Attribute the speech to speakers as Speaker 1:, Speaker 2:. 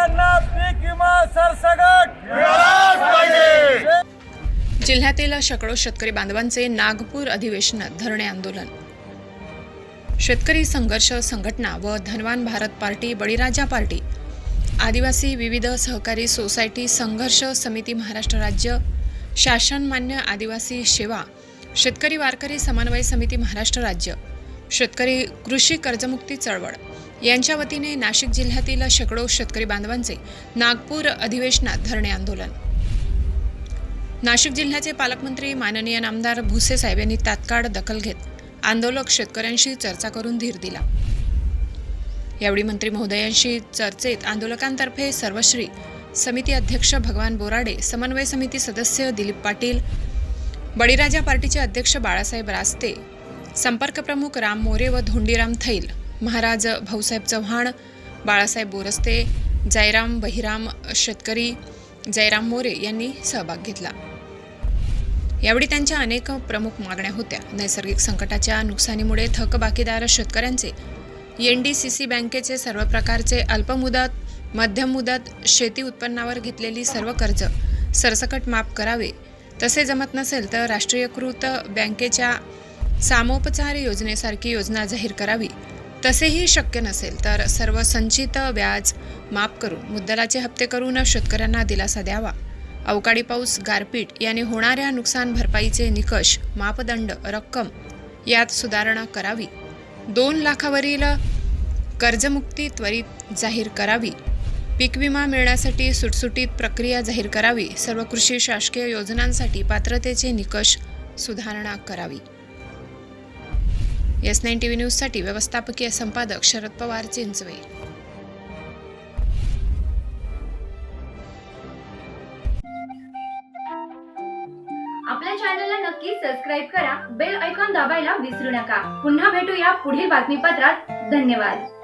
Speaker 1: शेतकऱ्यांना पीक विमा सरसगट.
Speaker 2: जिल्ह्यातील शेकडो शेतकरी बांधवांचे नागपूर अधिवेशनात धरणे आंदोलन. शेतकरी संघर्ष संघटना व धनवान भारत पार्टी बळीराजा पार्टी आदिवासी विविध सहकारी सोसायटी संघर्ष समिती महाराष्ट्र राज्य शासन मान्य आदिवासी सेवा शेतकरी वारकरी समन्वय समिती महाराष्ट्र राज्य शेतकरी कृषी कर्जमुक्ती चळवळ यांच्या वतीने नाशिक जिल्ह्यातील शेकडो शेतकरी बांधवांचे नागपूर अधिवेशनात धरणे आंदोलन. नाशिक जिल्ह्याचे पालकमंत्री माननीय नामदार भुसे साहेब यांनी तात्काळ दखल घेत आंदोलक शेतकऱ्यांशी चर्चा करून धीर दिला. यावेळी मंत्री महोदयांशी चर्चेत आंदोलकांतर्फे सर्वश्री समिती अध्यक्ष भगवान बोराडे समन्वय समिती सदस्य दिलीप पाटील बळीराजा पार्टीचे अध्यक्ष बाळासाहेब रास्ते संपर्क प्रमुख राम मोरे व धोंडीराम थैल महाराज भाऊसाहेब चव्हाण बाळासाहेब बोरस्ते जयराम बहिराम शेतकरी जयराम मोरे यांनी सहभाग घेतला. यावेळी त्यांच्या अनेक प्रमुख मागण्या होत्या. नैसर्गिक संकटाच्या नुकसानीमुळे थकबाकीदार शेतकऱ्यांचे एन डी सी सी बँकेचे सर्व प्रकारचे अल्पमुदत मध्यम मुदत शेती उत्पन्नावर घेतलेली सर्व कर्ज सरसकट माफ करावे. तसे जमत नसेल तर राष्ट्रीयकृत बँकेच्या सामोपचार योजनेसारखी योजना जाहीर करावी. तसेही शक्य नसेल तर सर्व संचित व्याज माफ करून मुद्दलाचे हप्ते करून शेतकऱ्यांना दिलासा द्यावा. अवकाळी पाऊस गारपीट याने होणाऱ्या नुकसान भरपाईचे निकष मापदंड रक्कम यात सुधारणा करावी. दोन लाखावरील कर्जमुक्ती त्वरित जाहीर करावी. पीक विमा मिळण्यासाठी सुटसुटीत प्रक्रिया जाहीर करावी. सर्व कृषी शासकीय योजनांसाठी पात्रतेचे निकष सुधारणा करावी. एस नाईन टी व्ही न्यूजसाठी व्यवस्थापकीय संपादक शरद पवार चिंचवे.
Speaker 3: आपल्या चॅनलला नक्की सबस्क्राईब करा. बेल ऐकॉन दाबायला विसरू नका. पुन्हा भेटूया पुढील बातमीपत्रात. धन्यवाद.